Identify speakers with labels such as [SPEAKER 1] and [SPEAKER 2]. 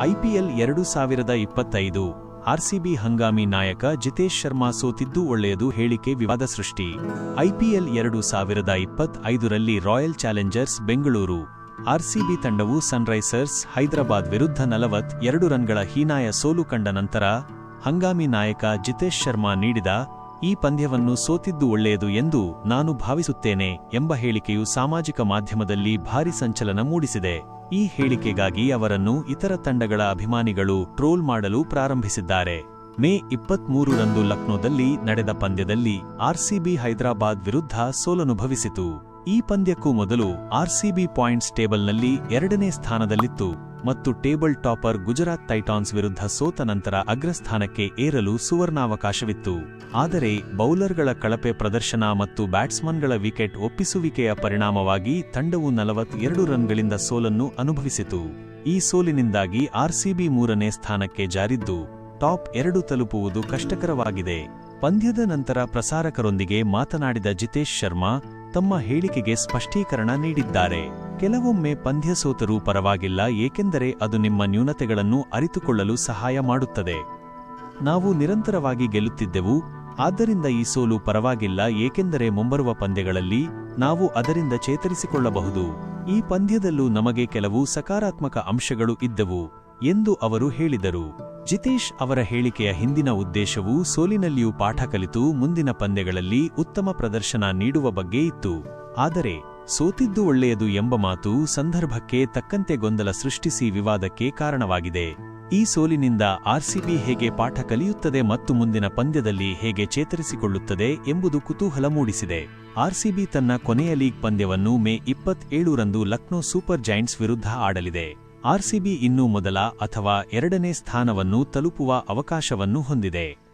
[SPEAKER 1] IPL ಎರಡು ಸಾವಿರದ ಇಪ್ಪತ್ತೈದು ಆರ್ಸಿಬಿ ಹಂಗಾಮಿ ನಾಯಕ ಜಿತೇಶ್ ಶರ್ಮಾ ಸೋತಿದ್ದು ಒಳ್ಳೆಯದು ಹೇಳಿಕೆ ವಿವಾದ ಸೃಷ್ಟಿ. ಐಪಿಎಲ್ ಎರಡು ಸಾವಿರದ ಇಪ್ಪತ್ತೈದರಲ್ಲಿ ರಾಯಲ್ ಚಾಲೆಂಜರ್ಸ್ ಬೆಂಗಳೂರು ಆರ್ಸಿಬಿ ತಂಡವು ಸನ್ರೈಸರ್ಸ್ ಹೈದರಾಬಾದ್ ವಿರುದ್ಧ ನಲವತ್ ಎರಡು ರನ್ಗಳ ಹೀನಾಯ ಸೋಲು ಕಂಡ ನಂತರ ಹಂಗಾಮಿ ನಾಯಕ ಜಿತೇಶ್ ಶರ್ಮಾ ನೀಡಿದ ಈ ಪಂದ್ಯವನ್ನು ಸೋತಿದ್ದು ಒಳ್ಳೆಯದು ಎಂದು ನಾನು ಭಾವಿಸುತ್ತೇನೆ ಎಂಬ ಹೇಳಿಕೆಯು ಸಾಮಾಜಿಕ ಮಾಧ್ಯಮದಲ್ಲಿ ಭಾರಿ ಸಂಚಲನ ಮೂಡಿಸಿದೆ. ಈ ಹೇಳಿಕೆಗಾಗಿ ಅವರನ್ನು ಇತರ ತಂಡಗಳ ಅಭಿಮಾನಿಗಳು ಟ್ರೋಲ್ ಮಾಡಲು ಪ್ರಾರಂಭಿಸಿದ್ದಾರೆ. ಮೇ ಇಪ್ಪತ್ಮೂರರಂದು ಲಕ್ನೋದಲ್ಲಿ ನಡೆದ ಪಂದ್ಯದಲ್ಲಿ ಆರ್ಸಿಬಿ ಹೈದರಾಬಾದ್ ವಿರುದ್ಧ ಸೋಲನುಭವಿಸಿತು. ಈ ಪಂದ್ಯಕ್ಕೂ ಮೊದಲು ಆರ್ಸಿಬಿ ಪಾಯಿಂಟ್ಸ್ ಟೇಬಲ್ನಲ್ಲಿ ಎರಡನೇ ಸ್ಥಾನದಲ್ಲಿತ್ತು. ಮತ್ತು ಟೇಬಲ್ ಟಾಪರ್ ಗುಜರಾತ್ ಟೈಟಾನ್ಸ್ ವಿರುದ್ಧ ಸೋತ ನಂತರ ಅಗ್ರಸ್ಥಾನಕ್ಕೆ ಏರಲು ಸುವರ್ಣಾವಕಾಶವಿತ್ತು. ಆದರೆ ಬೌಲರ್ಗಳ ಕಳಪೆ ಪ್ರದರ್ಶನ ಮತ್ತು ಬ್ಯಾಟ್ಸ್ಮನ್ಗಳ ವಿಕೆಟ್ ಒಪ್ಪಿಸುವಿಕೆಯ ಪರಿಣಾಮವಾಗಿ ತಂಡವು ನಲವತ್ತೆರಡು ರನ್ಗಳಿಂದ ಸೋಲನ್ನು ಅನುಭವಿಸಿತು. ಈ ಸೋಲಿನಿಂದಾಗಿ ಆರ್ಸಿಬಿ ಮೂರನೇ ಸ್ಥಾನಕ್ಕೆ ಜಾರಿದ್ದು, ಟಾಪ್ ಎರಡು ತಲುಪುವುದು ಕಷ್ಟಕರವಾಗಿದೆ. ಪಂದ್ಯದ ನಂತರ ಪ್ರಸಾರಕರೊಂದಿಗೆ ಮಾತನಾಡಿದ ಜಿತೇಶ್ ಶರ್ಮಾ, ತಮ್ಮ ಹೇಳಿಕೆಗೆ ಸ್ಪಷ್ಟೀಕರಣ ನೀಡಿದ್ದಾರೆ. ಕೆಲವೊಮ್ಮೆ ಪಂದ್ಯ ಸೋತರೂ ಪರವಾಗಿಲ್ಲ, ಏಕೆಂದರೆ ಅದು ನಿಮ್ಮ ನ್ಯೂನತೆಗಳನ್ನು ಅರಿತುಕೊಳ್ಳಲು ಸಹಾಯ ಮಾಡುತ್ತದೆ. ನಾವು ನಿರಂತರವಾಗಿ ಗೆಲ್ಲುತ್ತಿದ್ದೆವು, ಆದ್ದರಿಂದ ಈ ಸೋಲು ಪರವಾಗಿಲ್ಲ, ಏಕೆಂದರೆ ಮುಂಬರುವ ಪಂದ್ಯಗಳಲ್ಲಿ ನಾವು ಅದರಿಂದ ಚೇತರಿಸಿಕೊಳ್ಳಬಹುದು. ಈ ಪಂದ್ಯದಲ್ಲೂ ನಮಗೆ ಕೆಲವು ಸಕಾರಾತ್ಮಕ ಅಂಶಗಳು ಇದ್ದವು, ಎಂದು ಅವರು ಹೇಳಿದರು. ಜಿತೇಶ್ ಅವರ ಹೇಳಿಕೆಯ ಹಿಂದಿನ ಉದ್ದೇಶವು ಸೋಲಿನಲ್ಲಿಯೂ ಪಾಠ ಕಲಿತು ಮುಂದಿನ ಪಂದ್ಯಗಳಲ್ಲಿ ಉತ್ತಮ ಪ್ರದರ್ಶನ ನೀಡುವ ಬಗ್ಗೆ ಇತ್ತು. ಆದರೆ ಸೋತಿದ್ದು ಒಳ್ಳೆಯದು ಎಂಬ ಮಾತು ಸಂದರ್ಭಕ್ಕೆ ತಕ್ಕಂತೆ ಗೊಂದಲ ಸೃಷ್ಟಿಸಿ ವಿವಾದಕ್ಕೆ ಕಾರಣವಾಗಿದೆ. ಈ ಸೋಲಿನಿಂದ ಆರ್ಸಿಬಿ ಹೇಗೆ ಪಾಠ ಕಲಿಯುತ್ತದೆ ಮತ್ತು ಮುಂದಿನ ಪಂದ್ಯದಲ್ಲಿ ಹೇಗೆ ಚೇತರಿಸಿಕೊಳ್ಳುತ್ತದೆ ಎಂಬುದು ಕುತೂಹಲ ಮೂಡಿಸಿದೆ. ಆರ್ಸಿಬಿ ತನ್ನ ಕೊನೆಯ ಲೀಗ್ ಪಂದ್ಯವನ್ನು ಮೇ ಇಪ್ಪತ್ತೇಳರಂದು ಲಕ್ನೋ ಸೂಪರ್ ಜೈಂಟ್ಸ್ ವಿರುದ್ಧ ಆಡಲಿದೆ. ಆರ್ಸಿಬಿ ಇನ್ನೂ ಮೊದಲ ಅಥವಾ ಎರಡನೇ ಸ್ಥಾನವನ್ನು ತಲುಪುವ ಅವಕಾಶವನ್ನು ಹೊಂದಿದೆ.